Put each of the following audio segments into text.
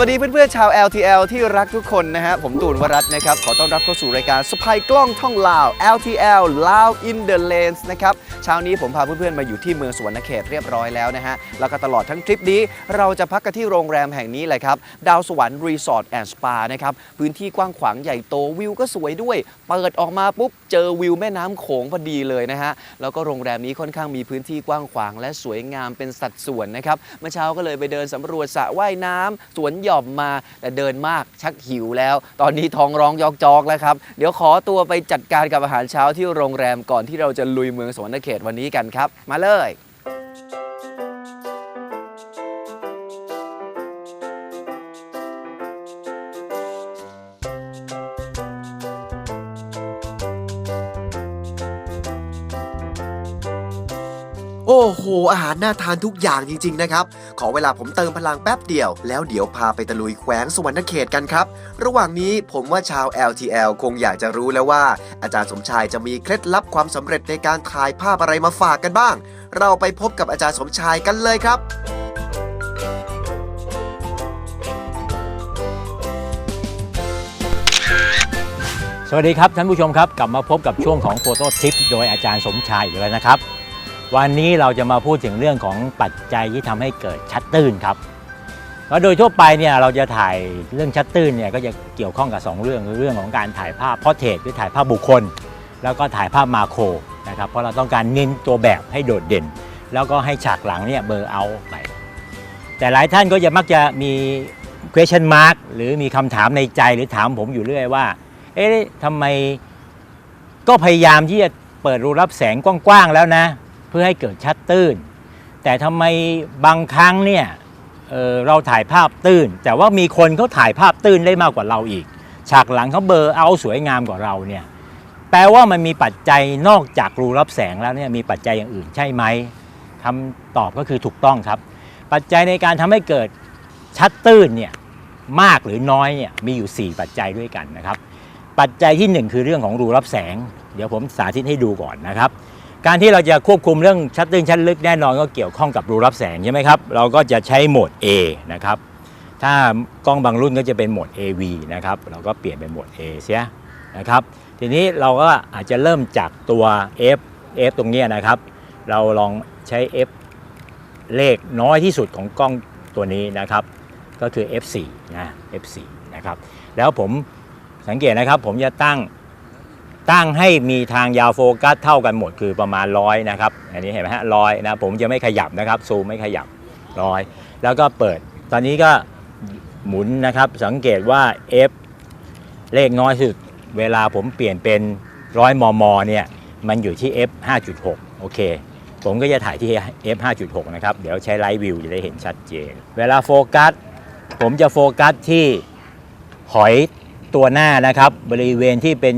สวัสดีเพื่อนๆชาว LTL ที่รักทุกคนนะฮะ ผมตูนวรัตน์นะครับ ขอต้อนรับเข้าสู่รายการสปายกล้องท่องลาว LTL ลาว in the lanes นะครับ เช้านี้ผมพาเพื่อนๆมาอยู่ที่เมืองสวรรณเขตเรียบร้อยแล้วนะฮะ แล้วก็ตลอดทั้งทริปนี้ เราจะพักกันที่โรงแรมแห่งนี้เลยครับ ดาวสวรรค์รีสอร์ทแอนด์สปานะครับ พื้นที่กว้างขวางใหญ่โตวิวก็สวยด้วย เปิดออกมาปุ๊บเจอวิวแม่น้ำโขงพอดีเลยนะฮะ แล้วก็โรงแรมนี้ค่อนข้างมีพื้นที่กว้างขวางและสวยงามเป็นสัดส่วนนะครับ เมื่อเช้าก็เลยไปเดินสำรวจสระว่ายน้ำสวนหย่อมมา แต่เดินมากชักหิวแล้ว ตอนนี้ท้องร้องยอกจอกแล้วครับ เดี๋ยวขอตัวไปจัดการกับอาหารเช้าที่โรงแรมก่อนที่เราจะลุยเมืองสวรรณเขตวันนี้กันครับ มาเลยโอ้โห อาหารน่าทานทุกอย่างจริง ๆ นะครับ ขอเวลาผมเติมพลังแป๊บเดียว แล้วเดี๋ยวพาไปตะลุยแขวงสวรรณเขตกันครับ ระหว่างนี้ผมว่าชาว LTL คงอยากจะรู้แล้วว่า อาจารย์สมชายจะมีเคล็ดลับความสำเร็จในการถ่ายภาพอะไรมาฝากกันบ้าง เราไปพบกับอาจารย์สมชายกันเลยครับสวัสดีครับท่านผู้ชมครับ กลับมาพบกับช่วงของโฟโต้ทิปโดยอาจารย์สมชายอีกแล้วนะครับ วันนี้เราจะมาพูดถึงเรื่องของปัจจัยที่ทำให้เกิดชัดตื้นครับแล้วโดยทั่วไปเนี่ยเราจะถ่ายเรื่องชัดตื้นเนี่ยก็จะเกี่ยวข้องกับ 2 เรื่องคือเรื่องของการถ่ายภาพพอเทรตหรือถ่ายภาพบุคคล แล้วก็ถ่ายภาพมาโครนะครับเพราะเราต้องการเน้นตัวแบบให้โดดเด่น แล้วก็ให้ฉากหลังเนี่ยเบอร์เอาไป แต่หลายท่านก็จะมักจะมี question mark หรือมีคำถามในใจหรือถามผมอยู่เรื่อยว่า เอ๊ะทำไมก็พยายามที่จะเปิดรูรับแสงกว้างๆแล้วนะ เพื่อให้เกิดชัดตื้น แต่ทำไมบางครั้งเนี่ยเเราถ่ายภาพตื้น แต่ว่ามีคนเขาถ่ายภาพตื้นได้มากกว่าเราอีก ฉากหลังเขาเบอร์เอาสวยงามกว่าเราเนี่ยแปลว่ามันมีปัจจัยนอกจากรูรับแสงแล้วเนี่ยมีปัจจัยอย่างอื่นใช่ไหมคำตอบก็คือถูกต้องครับ ปัจจัยในการทำให้เกิดชัดตื้นเนี่ยมากหรือน้อยเนี่ยมีอยู่ 4 ปัจจัยด้วยกันนะครับ ปัจจัยที่ 1 คือเรื่องของรูรับแสง เดี๋ยวผมสาธิตให้ดูก่อนนะครับ การที่เราจะควบคุมเรื่องชัดตื้นชัดลึกแน่นอนก็เกี่ยวข้องกับรูรับแสงใช่ไหมครับ เราก็จะใช้โหมด A นะครับ ถ้ากล้องบางรุ่นก็จะเป็นโหมด AV นะครับ เราก็เปลี่ยนเป็นโหมด A เสียนะครับ ทีนี้เราก็อาจจะเริ่มจากตัว F F ตรงนี้นะครับ เราลองใช้ F เลขน้อยที่สุดของกล้องตัวนี้นะครับ ก็คือ F4 นะ F4 นะครับ แล้วผมสังเกตนะครับผมจะตั้ง ตั้งให้มีทางยาวโฟกัสเท่ากันหมดคือประมาณร้อยนะครับอันนี้เห็นไหมฮะร้อยนะผมจะไม่ขยับนะครับซูมไม่ขยับร้อยแล้วก็เปิด ตอนนี้ก็หมุนนะครับสังเกตว่า F เลขน้อยสุดเวลาผมเปลี่ยนเป็นร้อยมมเนี่ยมันอยู่ที่ F 5.6 โอเค ผมก็จะถ่ายที่ F 5.6 นะครับ เดี๋ยวใช้ไลท์วิวจะได้เห็นชัดเจน เวลาโฟกัส ผมจะโฟกัสที่หอยตัวหน้านะครับ บริเวณที่เป็น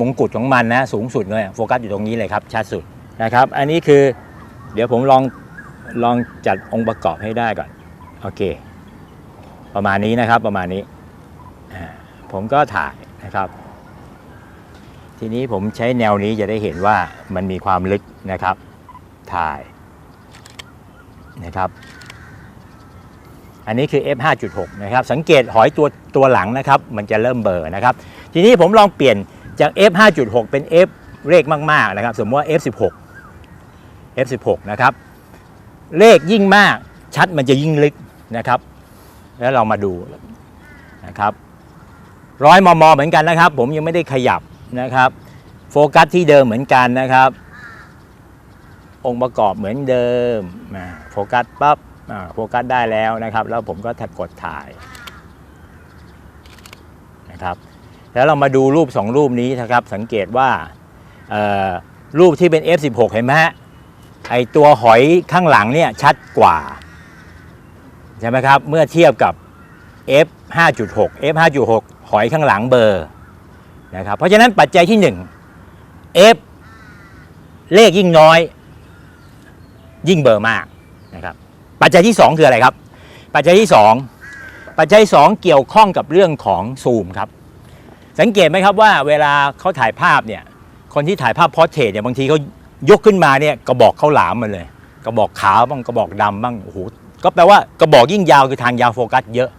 มงกุฎของมันนะสูงสุดเลยโฟกัสอยู่ตรงนี้เลยครับชัดสุดนะครับ อันนี้คือเดี๋ยวผมลองลองจัดองค์ประกอบให้ได้ก่อนโอเค ประมาณนี้นะครับประมาณนี้ ผมก็ถ่ายนะครับ ทีนี้ผมใช้แนวนี้จะได้เห็นว่ามันมีความลึกนะครับ ถ่ายนะครับ อันนี้คือ f 5.6 นะครับ สังเกตหอยตัวตัวหลังนะครับ มันจะเริ่มเบลอนะครับ ทีนี้ผมลองเปลี่ยน จาก f 5.6 เป็น f เลขมาก ๆ นะครับ สมมติว่า f 16 f 16นะครับ เลขยิ่งมากชัดมันจะยิ่งลึกนะครับ แล้วเรามาดูนะครับร้อยมมเหมือนกันนะครับ ผมยังไม่ได้ขยับนะครับ โฟกัสที่เดิมเหมือนกันนะครับ องค์ประกอบเหมือนเดิมโฟกัสปั๊บโฟกัสได้แล้วนะครับ แล้วผมก็กดถ่ายนะครับ แล้วเรามาดูรูป 2 รูปนี้นะครับ สังเกตว่ารูปที่เป็น F16 เห็นไหมฮะไอตัวหอยข้างหลังเนี่ยชัดกว่า ใช่ไหมครับ เมื่อเทียบกับ F 5.6 F 5.6 หอยข้างหลังเบอร์นะครับเพราะฉะนั้นปัจจัยที่ 1 F เลขยิ่งน้อย ยิ่งเบอร์มากนะครับปัจจัยที่ 2 คืออะไรครับ ปัจจัยที่ 2 ปัจจัย 2 เกี่ยวข้องกับเรื่องของซูมครับ สังเกตไหมครับว่าเวลาเขาถ่ายภาพเนี่ยคนที่ถ่ายภาพพอร์เทรตเนี่ยบางทีเขายกขึ้นมาเนี่ยกระบอกเขาหลามมาเลย กระบอกขาวบ้างกระบอกดำบ้างโอ้โหก็แปลว่ากระบอกยิ่งยาวคือทางยาวโฟกัสเยอะ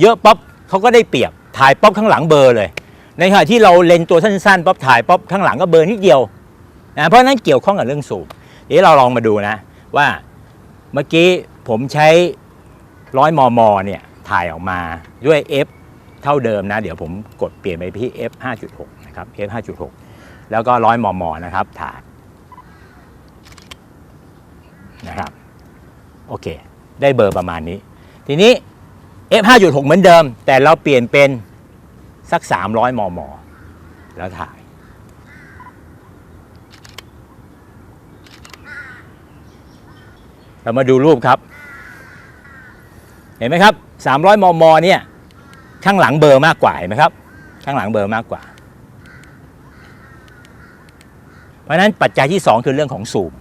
เยอะป๊อปเขาก็ได้เปรียบถ่ายป๊อปข้างหลังเบอร์เลย ในขณะที่เราเลนส์ตัวสั้นๆป๊อปถ่ายป๊อปข้างหลังก็เบอร์นิดเดียวนะเพราะฉะนั้นเกี่ยวข้องกับเรื่องสูบเดี๋ยวเราลองมาดูนะว่าเมื่อกี้ผมใช้ร้อยมมเนี่ยถ่ายออกมาด้วย f เท่าเดิมนะ เดี๋ยวผมกดเปลี่ยนไปที่ f 5.6นะครับ f 5.6 แล้วก็ร้อยมมนะครับถ่ายนะครับโอเค ได้เบอร์ประมาณนี้ ทีนี้ f 5.6 เหมือนเดิม แต่เราเปลี่ยนเป็นสัก 300 มม แล้วถ่าย เรามาดูรูปครับ เห็นไหมครับ 300 มม เนี่ย ข้างหลังเบอร์มากกว่าเห็นไหมครับ ข้างหลังเบอร์มากกว่า เพราะนั้นปัจจัยที่ 2 คือเรื่องของสูบ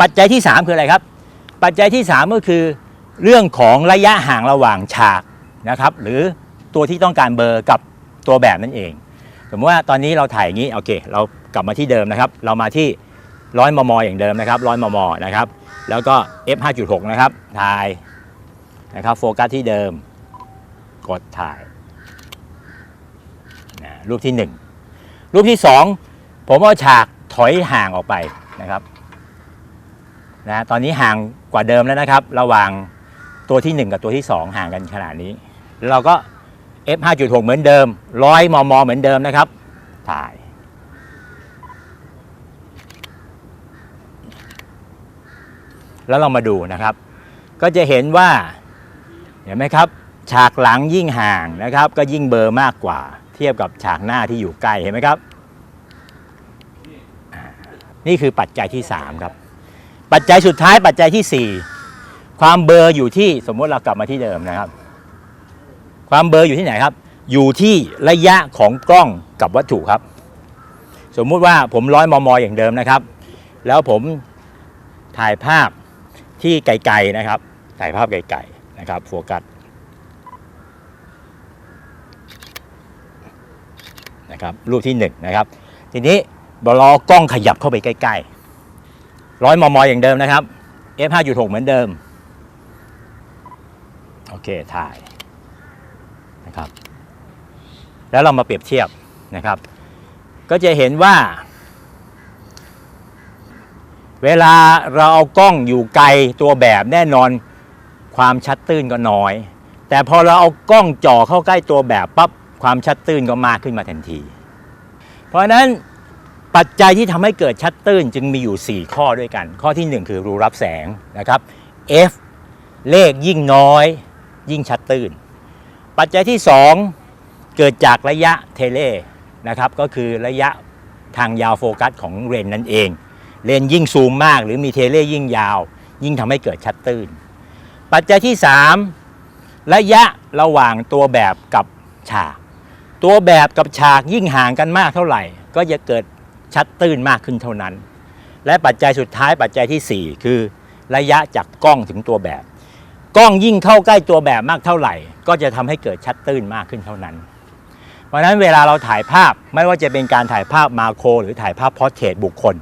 ปัจจัยที่ 3 คืออะไรครับ ปัจจัยที่ 3 ก็คือเรื่องของระยะห่างระหว่างฉากนะครับหรือตัวที่ต้องการเบอร์กับตัวแบบนั่นเอง สมมติว่าตอนนี้เราถ่ายอย่างนี้โอเค เรากลับมาที่เดิมนะครับ เรามาที่100มมอย่างเดิมนะครับ100มมนะครับ แล้วก็ f 5.6 นะครับถ่ายนะครับโฟกัสที่เดิม กดถ่ายนะรูปที่ 1 รูปที่ 2 ผมเอาฉากถอยห่างออกไปนะครับนะตอนนี้ห่างกว่าเดิมแล้วนะครับ ระหว่างตัวที่ 1 กับตัวที่ 2 ห่างกันขนาดนี้แล้วเราก็ f 5.6 เหมือนเดิม100มม เหมือนเดิมนะครับ ถ่าย แล้วเรามาดูนะครับ ก็จะเห็นว่า เห็นไหมครับ ฉากหลังยิ่งห่างนะครับ ก็ยิ่งเบอร์มากกว่า เทียบกับฉากหน้าที่อยู่ใกล้เห็นไหมครับ นี่คือปัจจัยที่ 3 ครับ ปัจจัยสุดท้ายปัจจัยที่ 4 ความเบอร์อยู่ที่สมมติเรากลับมาที่เดิมนะครับ ความเบอร์อยู่ที่ไหนครับ อยู่ที่ระยะของกล้องกับวัตถุครับ สมมุติว่าผมร้อยมมอย่างเดิมนะครับ แล้วผมถ่ายภาพที่ไกลๆนะครับ ถ่ายภาพไกลๆนะครับโฟกัส นะครับรูปที่หนึ่งนะครับทีนี้รอกล้องขยับเข้าไปใกล้ๆร้อยมมอย่างเดิมนะครับ f 5.6 เหมือนเดิมโอเคถ่ายนะครับแล้วเรามาเปรียบเทียบนะครับ ก็จะเห็นว่า เวลาเราเอากล้องอยู่ไกลตัวแบบแน่นอนความชัดตื้นก็น้อย แต่พอเราเอากล้องจ่อเข้าใกล้ตัวแบบปั๊บ ความชัดตื้นก็มากขึ้นมาทันที เพราะฉะนั้นปัจจัยที่ทำให้เกิดชัดตื้นจึงมีอยู่ 4 ข้อด้วยกัน ข้อทีหนึ่1 คือรูรับแสงนะครับ F เลขยิ่งน้อย ยิ่งชัดตื้น ปัจจัยที่ 2 เกิดจากระยะเทเลนะครับก็คือระยะทางยาวโฟกัสของเลนส์นั่นเอง เลนส์ยิ่งซูมมาก หรือมีเทเลยิ่งยาว ยิ่งทำให้เกิดชัดตื้น ปัจจัยที่ 3 ระยะระหว่างตัวแบบกับฉาก ตัวแบบกับฉากยิ่งห่างกันมากเท่าไหร่ ก็จะเกิดชัดตื้นมากขึ้นเท่านั้น และปัจจัยสุดท้ายปัจจัยทีสี่4 คือระยะจากกล้องถึงตัวแบบ กล้องยิ่งเข้าใกล้ตัวแบบมากเท่าไหร่ ก็จะทำให้เกิดชัดตื้นมากขึ้นเท่านั้น เพราะฉะนั้นเวลาเราถ่ายภาพไม่ว่าจะเป็นการถ่ายภาพมาโคร หรือถ่ายภาพพอร์เทรตบุคคล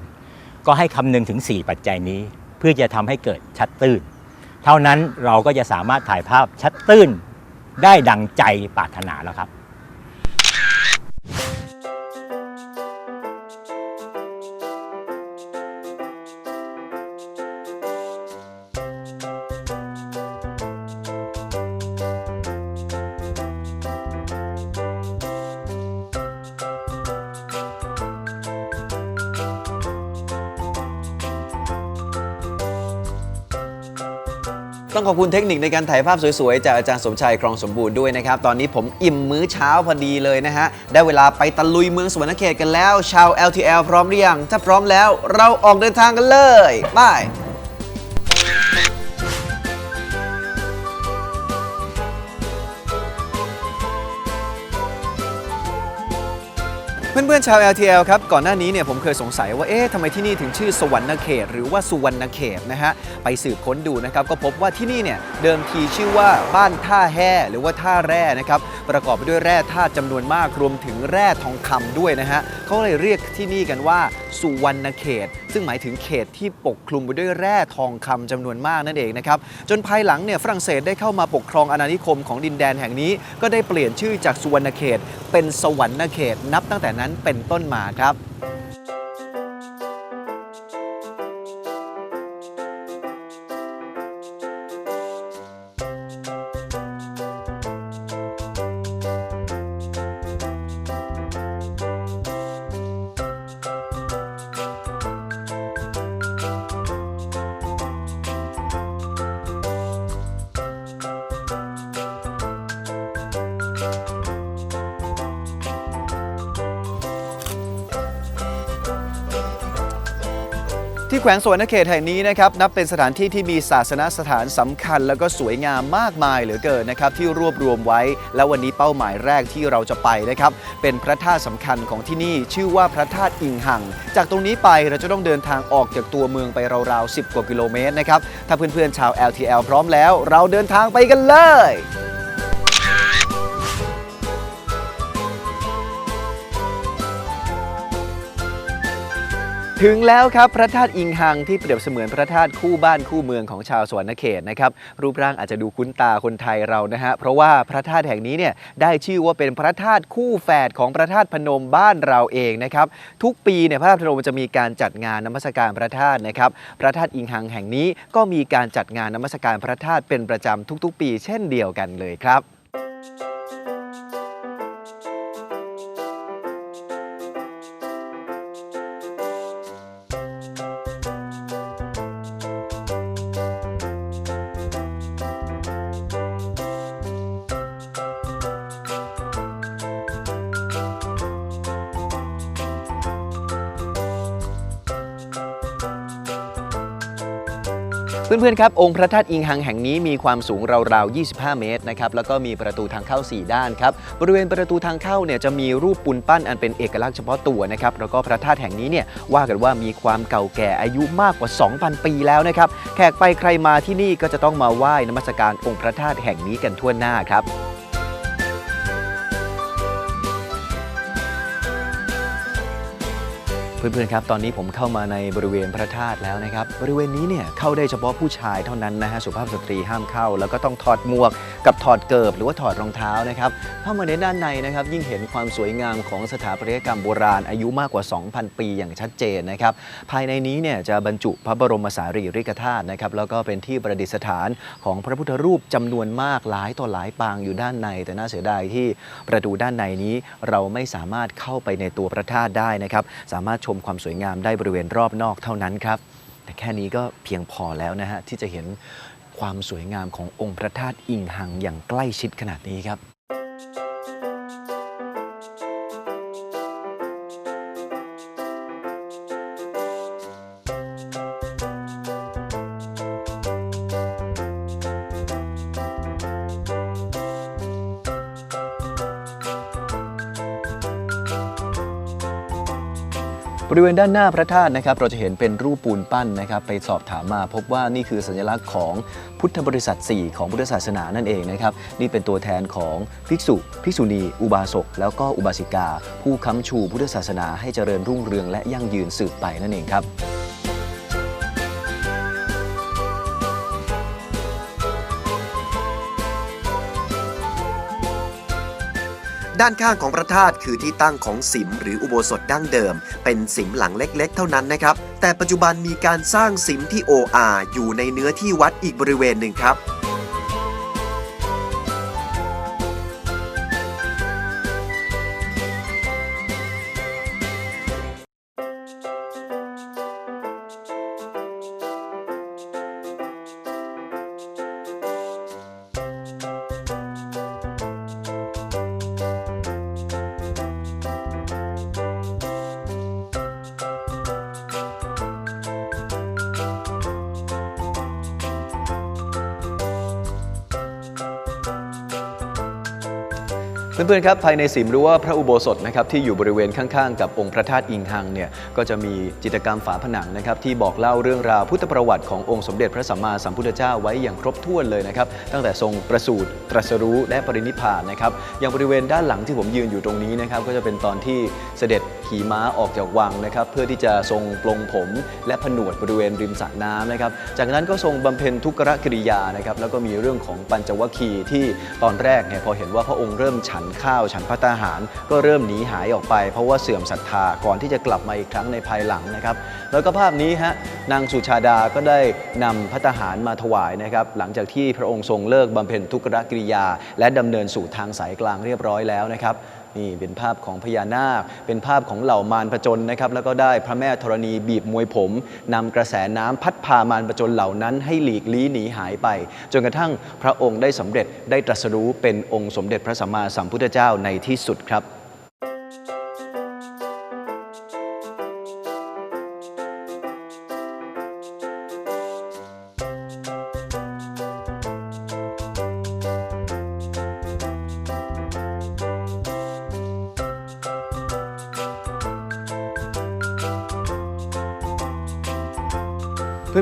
ก็ให้คำนึงถึง 4 ปัจจัยนี้ เพื่อจะทำให้เกิดชัดตื้น เท่านั้นเราก็จะสามารถถ่ายภาพชัดตื้นได้ดังใจปรารถนาแล้วครับ you ต้องขอบคุณเทคนิคในการถ่ายภาพสวยๆ จากอาจารย์สมชัยครองสมบูรณ์ด้วยนะครับ ตอนนี้ผมอิ่มมื้อเช้าพอดีเลยนะฮะ ได้เวลาไปตะลุยเมืองสวรรณเขตกันแล้ว ชาว LTL พร้อมหรือยัง ถ้าพร้อมแล้วเราออกเดินทางกันเลย ไป อนๆ ชาว LTL ครับ ก่อนหน้านี้เนี่ยผมเคยสงสัยว่า เอ๊ะทำไมที่นี่ถึงชื่อสวรรณเขต หรือว่าสุวรรณเขตนะฮะ ไปสืบค้นดูนะครับ ก็พบว่าที่นี่เนี่ย เดิมทีชื่อว่าบ้านท่าแห่หรือว่าท่าแร่นะครับ ประกอบไปด้วยแร่ธาตุจำนวนมากรวมถึงแร่ทองคำด้วยนะฮะเขาเลยเรียกที่นี่กันว่า สุวรรณเขต ซึ่งหมายถึงเขตที่ปกคลุมไปด้วยแร่ทองคำจำนวนมากนั่นเองนะครับจนภายหลังเนี่ยฝรั่งเศสได้เข้ามาปกครองอาณานิคมของดินแดนแห่งนี้ ก็ได้เปลี่ยนชื่อจากสุวรรณเขต เป็นสวรรณเขตนับตั้งแต่นั้นเป็นต้นมาครับ ที่แขวงสวรรณเขตแห่งนี้นะครับนับเป็นสถานที่ที่มีศาสนสถานสำคัญ แล้วก็สวยงามมากมายเหลือเกินนะครับที่รวบรวมไว้ และวันนี้เป้าหมายแรกที่เราจะไปนะครับเป็นพระธาตุสำคัญของที่นี่ ชื่อว่าพระธาตุอิงหัง จากตรงนี้ไปเราจะต้องเดินทางออกจากตัวเมืองไปราวๆ10 กว่ากิโลเมตรนะครับถ้าเพื่อนๆชาว LTL พร้อมแล้ว เราเดินทางไปกันเลย ถึงแล้วครับพระธาตุอิงหังที่เปรียบเสมือนพระธาตุคู่บ้านคู่เมืองของชาวสวรรณเขตนะครับรูปร่างอาจจะดูคุ้นตาคนไทยเรานะฮะเพราะว่าพระธาตุแห่งนี้เนี่ยได้ชื่อว่าเป็นพระธาตุคู่แฝดของพระธาตุพนมบ้านเราเองนะครับทุกปีเนี่ยพระธาตุพนมจะมีการจัดงานนมัสการพระธาตุนะครับพระธาตุอิงหังแห่งนี้ก็มีการจัดงานนมัสการพระธาตุเป็นประจำทุกๆ ปี เช่นเดียวกันเลยครับ เพื่อนๆครับองค์พระธาตุอิงหังแห่งนี้มีความสูงราวๆ 25 เมตรนะครับแล้วก็มีประตูทางเข้า 4 ด้านครับบริเวณประตูทางเข้าเนี่ยจะมีรูปปูนปั้นอันเป็นเอกลักษณ์เฉพาะตัวนะครับแล้วก็พระธาตุแห่งนี้เนี่ยว่ากันว่ามีความเก่าแก่อายุมากกว่า 2,000 ปีแล้วนะครับแขกไปใครมาที่นี่ก็จะต้องมาไหว้นมัสการองค์พระธาตุแห่งนี้กันทั่วหน้าครับ เพื่อนๆครับตอนนี้ผมเข้ามาในบริเวณพระธาตุแล้วนะครับ บริเวณนี้เนี่ยเข้าได้เฉพาะผู้ชายเท่านั้นนะฮะสุภาพสตรีห้ามเข้า แล้วก็ต้องถอดหมวกกับถอดเกิบหรือว่าถอดรองเท้านะครับเข้ามาในด้านในนะครับ ยิ่งเห็นความสวยงามของสถาปัตยกรรมโบราณอายุมากกว่า 2,000 ปีอย่างชัดเจนนะครับ ภายในนี้เนี่ยจะบรรจุพระบรมสารีริกธาตุนะครับแล้วก็เป็นที่ประดิษฐานของพระพุทธรูปจำนวนมากหลายต่อหลายปางอยู่ด้านใน แต่น่าเสียดายที่ประตูด้านในนี้เราไม่สามารถเข้าไปในตัวพระธาตุได้นะครับ สามารถชมความสวยงามได้บริเวณรอบนอกเท่านั้นครับ แต่แค่นี้ก็เพียงพอแล้วนะฮะที่จะเห็นความสวยงามขององค์พระธาตุอิงหังอย่างใกล้ชิดขนาดนี้ครับ บริเวณด้านหน้าพระธาตุนะครับเราจะเห็นเป็นรูปปูนปั้นนะครับไปสอบถามมาพบว่านี่คือสัญลักษณ์ของพุทธบริษัท 4 ของพุทธศาสนานั่นเองนะครับนี่เป็นตัวแทนของภิกษุ ภิกษุณี อุบาสกแล้วก็อุบาสิกา ผู้ค้ำชูพุทธศาสนาให้เจริญรุ่งเรืองและยั่งยืนสืบไปนั่นเองครับ ด้านข้างของพระธาตุคือที่ตั้งของสิมหรืออุโบสถดั้งเดิม เป็นสิมหลังเล็กๆ เท่านั้นนะครับ แต่ปัจจุบันมีการสร้างสิมที่โออาอยู่ในเนื้อที่วัดอีกบริเวณหนึ่งครับ เพื่อนๆครับภายในสิมหรือว่าพระอุโบสถนะครับที่อยู่บริเวณข้างๆ กับองค์พระธาตุอิงหังเนี่ยก็จะมีจิตรกรรมฝาผนังนะครับที่บอกเล่าเรื่องราวพุทธประวัติขององค์สมเด็จพระสัมมาสัมพุทธเจ้าไว้อย่างครบถ้วนเลยนะครับตั้งแต่ทรงประสูติตรัสรู้และปรินิพพานนะครับอย่างบริเวณด้านหลังที่ผมยืนอยู่ตรงนี้นะครับก็จะเป็นตอนที่เสด็จขี่ม้าออกจากวังนะครับเพื่อที่จะทรงปลงผม และผนวดบริเวณริมสระน้ำนะครับจากนั้นก็ทรงบำเพ็ญทุกขกิริยานะครับแล้วก็มีเรื่องของปัญจวัคคีย์ที่ตอนแรกเนี่ยพอเห็นว่าพระองค์เริ่มฉันข้าวฉันพัตาหาร ก็เริ่มหนีหายออกไป เพราะว่าเสื่อมศรัทธาก่อนที่จะกลับมาอีกครั้งในภายหลังนะครับ แล้วก็ภาพนี้ฮะนางสุชาดาก็ได้นำพัตาหารมาถวายนะครับ หลังจากที่พระองค์ทรงเลิกบำเพ็ญทุกขกิริยา และดำเนินสู่ทางสายกลางเรียบร้อยแล้วนะครับ นี่เป็นภาพของพญานาค เป็นภาพของเหล่ามารผจญนะครับ แล้วก็ได้พระแม่ธรณีบีบมวยผมนำกระแสน้ำพัดพามารผจญเหล่านั้นให้หลีกลี้หนีหายไป จนกระทั่งพระองค์ได้สำเร็จได้ตรัสรู้เป็นองค์สมเด็จพระสัมมาสัมพุทธเจ้าในที่สุดครับ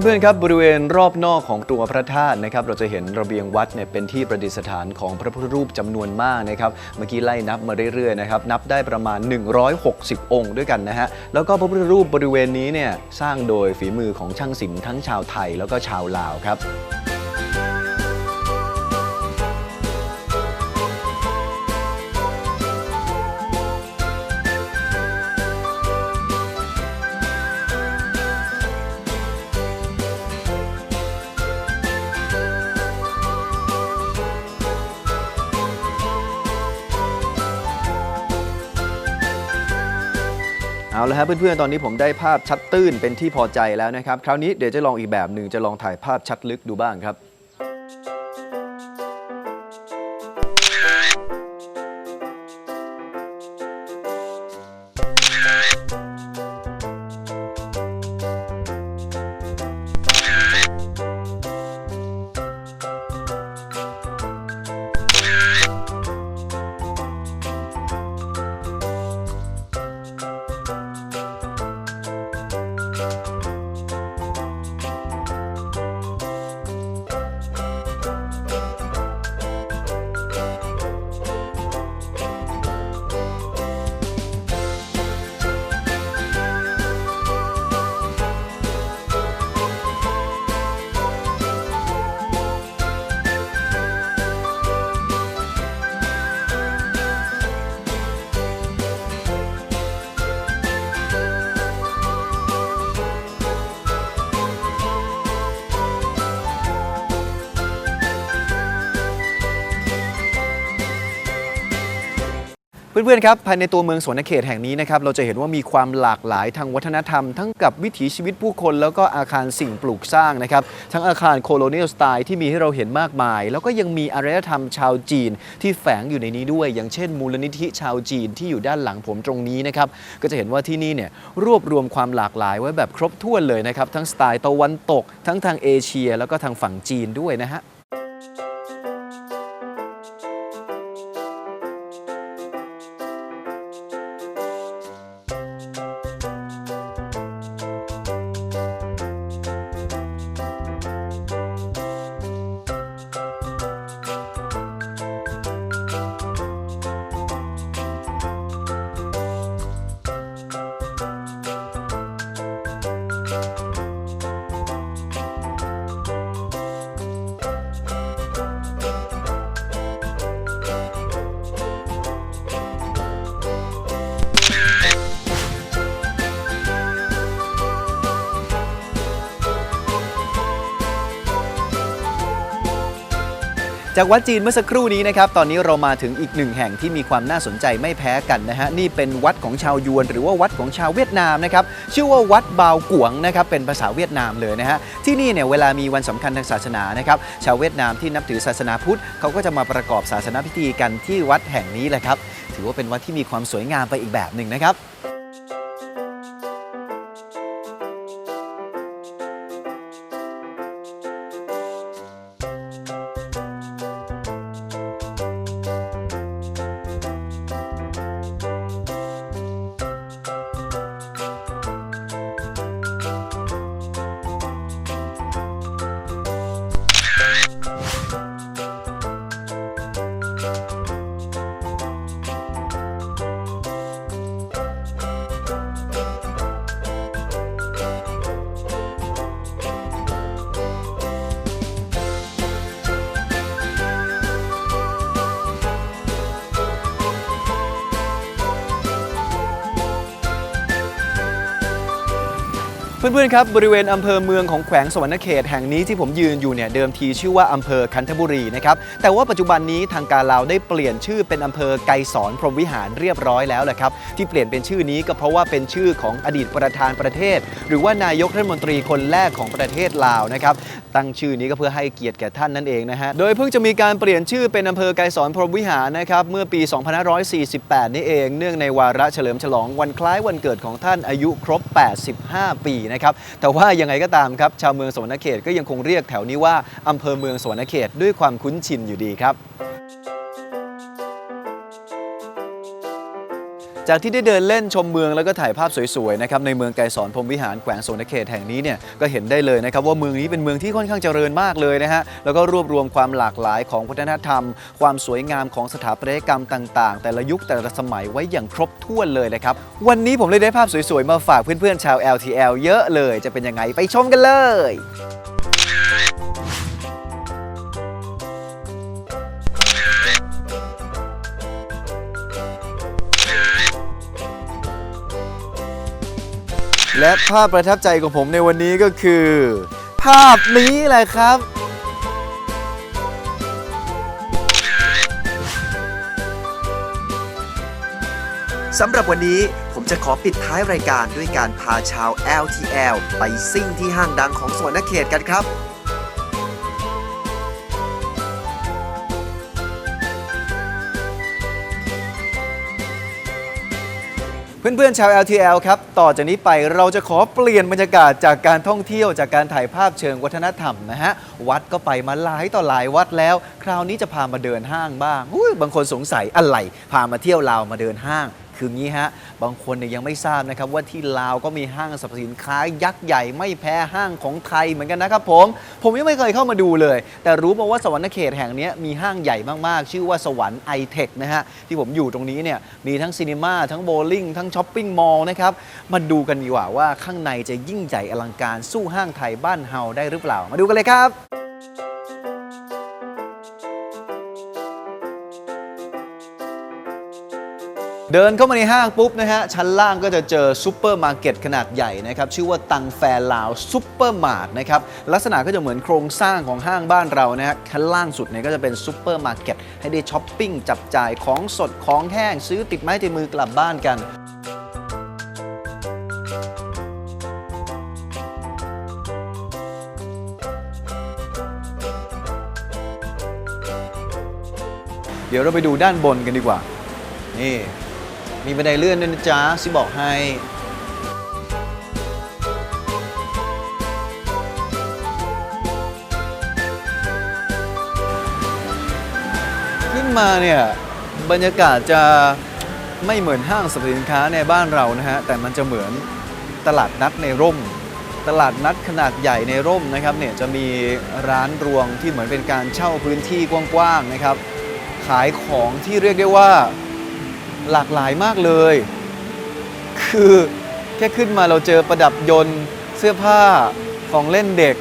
เพื่อนๆครับบริเวณรอบนอกของตัวพระธาตุนะครับเราจะเห็นระเบียงวัดเนี่ยเป็นที่ประดิษฐานของพระพุทธรูปจำนวนมากนะครับเมื่อกี้ไล่นับมาเรื่อยๆนะครับนับได้ประมาณ 160 องค์ด้วยกันนะฮะแล้วก็พระพุทธรูปบริเวณนี้เนี่ยสร้างโดยฝีมือของช่างศิลป์ทั้งชาวไทยแล้วก็ชาวลาวครับ เอาละครับเพื่อนๆ ตอนนี้ผมได้ภาพชัดตื้นเป็นที่พอใจแล้วนะครับ คราวนี้เดี๋ยวจะลองอีกแบบหนึ่งจะลองถ่ายภาพชัดลึกดูบ้างครับ เพื่อนๆครับภายในตัวเมืองสวนเขตแห่งนี้นะครับเราจะเห็นว่ามีความหลากหลายทางวัฒนธรรม ทั้งกับวิถีชีวิตผู้คน แล้วก็อาคารสิ่งปลูกสร้างนะครับทั้งอาคารโคโลเนียลสไตล์ที่มีให้เราเห็นมากมาย แล้วก็ยังมีอารยธรรมชาวจีนที่แฝงอยู่ในนี้ด้วย อย่างเช่น มูลนิธิชาวจีนที่อยู่ด้านหลังผมตรงนี้นะครับก็จะเห็นว่าที่นี่เนี่ยรวบรวมความหลากหลายไว้แบบครบถ้วนเลยนะครับทั้งสไตล์ตะวันตก ทั้งทางเอเชีย แล้วก็ทางฝั่งจีนด้วยนะฮะ จากวัดจีนเมื่อสักครู่นี้นะครับตอนนี้เรามาถึงอีกหนึ่งแห่งที่มีความน่าสนใจไม่แพ้กันนะฮะนี่เป็นวัดของชาวยวน หรือว่าวัดของชาวเวียดนามนะครับชื่อว่าวัดบาวกวงนะครับเป็นภาษาเวียดนามเลยนะฮะที่นี่เนี่ยเวลามีวันสำคัญทางศาสนานะครับชาวเวียดนามที่นับถือศาสนาพุทธเขาก็จะมาประกอบศาสนาพิธีกันที่วัดแห่งนี้แหละครับถือว่าเป็นวัดที่มีความสวยงามไปอีกแบบหนึ่งนะครับ เพื่อนๆครับบริเวณอำเภอเมืองของแขวงสวรรณเขตแห่งนี้ที่ผมยืนอยู่เนี่ยเดิมทีชื่อว่าอำเภอคันธบุรีนะครับแต่ว่าปัจจุบันนี้ทางการลาวได้เปลี่ยนชื่อเป็นอำเภอไกรสอนพรหมวิหารเรียบร้อยแล้วแหละครับที่เปลี่ยนเป็นชื่อนี้ก็เพราะว่าเป็นชื่อของอดีตประธานประเทศ หรือว่านายกรัฐมนตรีคนแรกของประเทศลาวนะครับตั้งชื่อนี้ก็เพื่อให้เกียรติแก่ท่านนั่นเองนะฮะโดยเพิ่งจะมีการเปลี่ยนชื่อเป็นอำเภอไกรสอนพรหมวิหารนะครับเมื่อปี 2548 นี่เอง เนื่องในวาระเฉลิมฉลองวันคล้ายวันเกิดของท่านอายุครบ 85 ปีนะครับ แต่ว่ายังไงก็ตามครับ ชาวเมืองสวนเขตก็ยังคงเรียกแถวนี้ว่าอำเภอเมืองสวนเขตด้วยความคุ้นชินอยู่ดีครับ จากที่ได้เดินเล่นชมเมืองแล้วก็ถ่ายภาพสวยๆนะครับในเมืองไกรสอนพรมวิหารแขวงสวนเขตแห่งนี้เนี่ยก็เห็นได้เลยนะครับว่าเมืองนี้เป็นเมืองที่ค่อนข้างเจริญมากเลยนะฮะแล้วก็รวบรวมความหลากหลายของวัฒนธรรม ความสวยงามของสถาปัตยกรรมต่าง ๆ แต่ละยุคแต่ละสมัยไว้อย่างครบถ้วนเลยนะครับวันนี้ผมเลยได้ภาพสวยๆมาฝากเพื่อนๆชาว LTL เยอะเลย จะเป็นยังไงไปชมกันเลย และภาพประทับใจของผมในวันนี้ก็คือ ภาพนี้แหละครับ สำหรับวันนี้ผมจะขอปิดท้ายรายการด้วยการพาชาว LTL ไปซิ่งที่ห้างดังของสวนนเขตกันครับ เพื่อนๆชาว LTL ครับ ต่อจากนี้ไปเราจะขอเปลี่ยนบรรยากาศจากการท่องเที่ยวจากการถ่ายภาพเชิงวัฒนธรรมนะฮะ วัดก็ไปมาหลายต่อหลายวัดแล้ว คราวนี้จะพามาเดินห้างบ้างอุ้ยบางคนสงสัยอะไร พามาเที่ยวลาวมาเดินห้าง คืองี้ฮะ บางคนเนี่ยยังไม่ทราบนะครับว่าที่ลาวก็มีห้างสรรพสินค้ายักษ์ใหญ่ไม่แพ้ห้างของไทยเหมือนกันนะครับผม ผมยังไม่เคยเข้ามาดูเลย แต่รู้มาว่าสวรรณเขตแห่งนี้มีห้างใหญ่มากๆ ชื่อว่าสวรรค์ไอเทคนะฮะที่ผมอยู่ตรงนี้เนี่ยมีทั้งซีนีมาทั้งโบลิ่งทั้งช้อปปิ้งมอลล์นะครับมาดูกันดีกว่าว่าข้างในจะยิ่งใหญ่อลังการสู้ห้างไทยบ้านเฮาได้หรือเปล่า มาดูกันเลยครับ เดินเข้ามาในห้างปุ๊บนะฮะ ชั้นล่างก็จะเจอซูเปอร์มาร์เก็ตขนาดใหญ่นะครับ ชื่อว่าตังแฟร์ลาวซูเปอร์มาร์ทนะครับ ลักษณะก็จะเหมือนโครงสร้างของห้างบ้านเรานะฮะชั้นล่างสุดเนี่ยก็จะเป็นซูเปอร์มาร์เก็ตให้ได้ช้อปปิ้งจับจ่ายของสดของแห้งซื้อติดไม้ติดมือกลับบ้านกันเดี๋ยวเราไปดูด้านบนกันดีกว่า นี่ มีบันไดเลื่อนด้วยนะจ๊ะซิบอกให้ ขึ้นมาเนี่ยบรรยากาศจะไม่เหมือนห้างสรรพสินค้าในบ้านเรานะฮะ แต่มันจะเหมือนตลาดนัดในร่ม ตลาดนัดขนาดใหญ่ในร่มนะครับเนี่ยจะมีร้านรวงที่เหมือนเป็นการเช่าพื้นที่กว้างๆนะครับ ขายของที่เรียกได้ว่า หลากหลายมากเลย คือแค่ขึ้นมาเราเจอประดับยนต์ เสื้อผ้าของเล่นเด็ก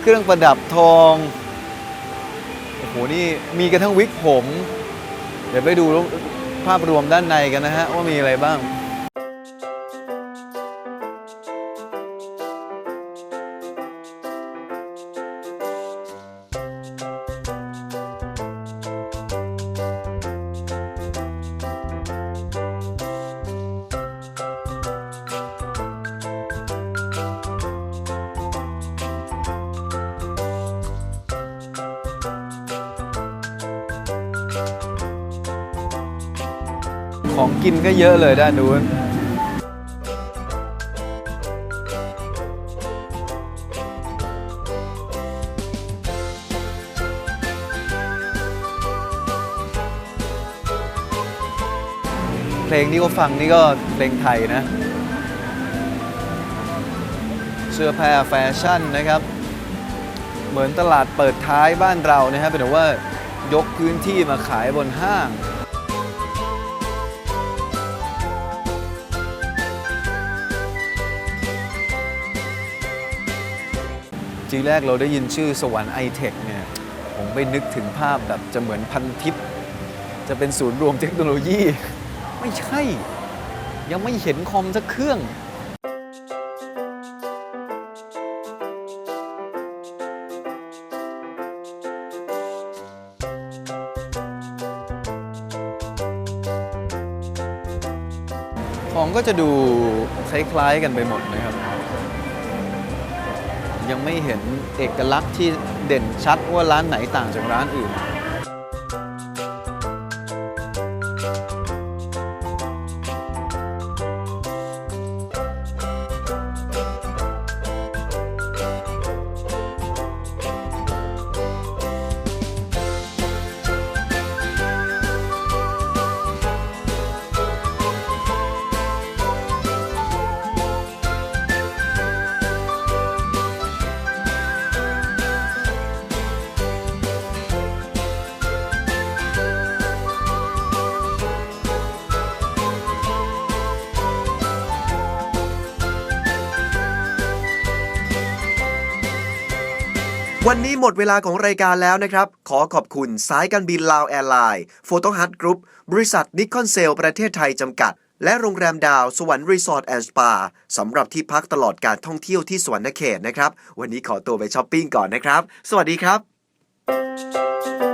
เครื่องประดับทองโอ้โหนี่มีกันทั้งวิกผม เดี๋ยวไปดูภาพรวมด้านในกันนะฮะว่ามีอะไรบ้าง ก็เยอะเลยด้านนู้นเพลงนี้ก็ฟังนี่ก็เพลงไทยนะ เสื้อผ้าแฟชั่นนะครับ เหมือนตลาดเปิดท้ายบ้านเรานะฮะเป็นแต่ว่ายกพื้นที่มาขายบนห้าง ทีแรกเราได้ยินชื่อสวรรค์ไอเทคเนี่ยผมไปนึกถึงภาพแบบจะเหมือนพันทิป จะเป็นศูนย์รวมเทคโนโลยี ไม่ใช่ ยังไม่เห็นคอมสักเครื่องของก็จะดูคล้ายๆกันไปหมดนะครับ ยังไม่เห็นเอกลักษณ์ที่เด่นชัดว่าร้านไหนต่างจากร้านอื่น หมดเวลาของรายการแล้วนะครับ ขอขอบคุณสายการบินลาวแอร์ไลน์โฟโตฮัทกรุ๊ปบริษัทนิคอนเซลประเทศไทยจำกัด และโรงแรมดาวสวรรค์รีสอร์ทแอนด์สปาสำหรับที่พักตลอดการท่องเที่ยวที่สวรรณเขตนะครับ วันนี้ขอตัวไปช้อปปิ้งก่อนนะครับ สวัสดีครับ